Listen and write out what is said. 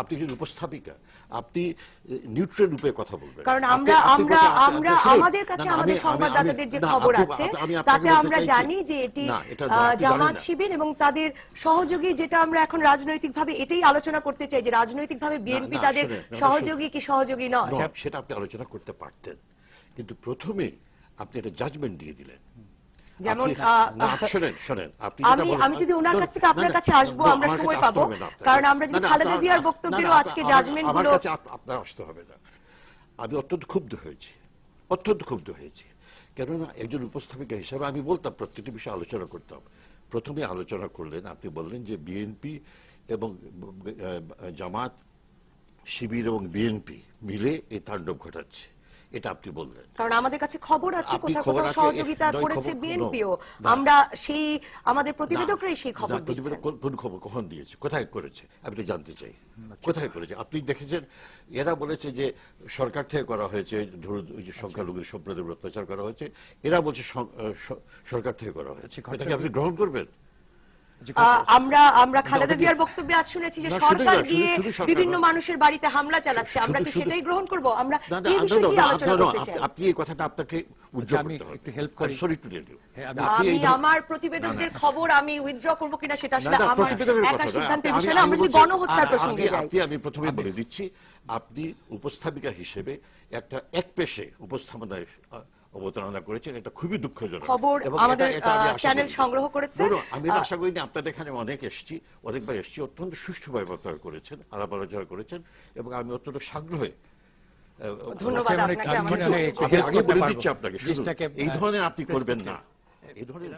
আপনি একজন উপস্থাপিকা আপনি নিউট্রাল রূপে কথা বলবেন। কারণ আমরা আমরা আমরা আমাদের কাছে আমাদের সংবাদদাতাদের যে খবর আছে তাতে আমরা জানি যে এটি জামাত শিবির এবং তাদের সহযোগী যেটা আমরা এখন রাজনৈতিকভাবে এটাই আলোচনা করতে চাই যে রাজনৈতিকভাবে বিএনপি তাদের সহযোগী কি সহযোগী নয়, সেটা আপনি আলোচনা করতে পারতেন। কিন্তু প্রথমে আপনি একটা জাজমেন্ট দিয়ে দিলেন। যেমন, শোনেন শোনেন। আপনি আমি আমি যদি ওনার কাছ থেকে আপনার কাছে আসব আমরা সময় পাবো। কারণ আমরা যদি খালেদা জিয়ার বক্তব্যেরও আজকে জাজমেন্টগুলো আপনার আসতে হবে না। আমি অত্যন্ত ক্ষুব্ধ হয়েছি। অত্যন্ত ক্ষুব্ধ হয়েছি। কেননা একজন উপস্থাপিকা হিসাবে আমি বলতাম প্রত্যেকটি বিষয়ে আলোচনা করতাম। প্রথমে আলোচনা করলেন আপনি বললেন যে বিএনপি এবং জামাত শিবির এবং বিএনপি মিলে এই তাণ্ডব ঘটাচ্ছে। এটা আপনি বললেন। কারণ আমাদের কাছে খবর আছে কোথাও কোথাও সহযোগিতা করেছে বিএনপিও। আমরা সেই আমাদের প্রতিবেদকরাই সেই খবর দিচ্ছেন। কোন- কোন খবর কখন দিয়েছে? কোথায় করেছে? আমি তো জানতে চাই। কোথায় করেছে? আপনি দেখেছেন এরা বলেছে যে সরকার থেকে করা হয়েছে ধরুন ওই যে সংখ্যালঘুদের সম্প্রদায়ের উপর অত্যাচার করা হয়েছে এরা বলছে সরকার থেকে করা হয়েছে। আচ্ছা, এটাকে আপনি গ্রহণ করবেন? আমরা আমরা খালেদা জিয়ার বক্তব্যে আজ শুনেছি যে সরকার গিয়ে বিভিন্ন মানুষের বাড়িতে হামলা চালাচ্ছে। আমরা কি সেটাই গ্রহণ করব? আমরা এই না, বিষয়টি আলোচনা করতে চাই? আপনি এই কথাটা আপনাকে আচ্ছা, আমি একটু help করি। সরি টু ইউ হ্যাঁ, আমি- আমি আমার প্রতিবেদকদের খবর আমি উইথড্র করব কিনা সেটা আসলে আমার একা সিদ্ধান্তের আমি- বিষয় না আমরা যদি গণহত্যার প্রসঙ্গে যাই। আপনি আমি প্রথমে বলে দিচ্ছি আপনি উপস্থাপিকা হিসেবে একটা এক পেশে উপস্থাপনায় অবতারণা করেছেন এটা খুবই দুঃখজনক। খবর আমাদের, চ্যানেল সংগ্রহ করেছে। আমি আশা করি আপনাদের এখানে অনেক এসেছি অনেকবার এসেছি অত্যন্ত সুষ্ঠুভাবে বক্তব্য করেছেন আলাপ আলোচনা করেছেন এবং আমি অত্যন্ত সাগ্রহে এই ধরনের আপনি করবেন না। এই ধরনের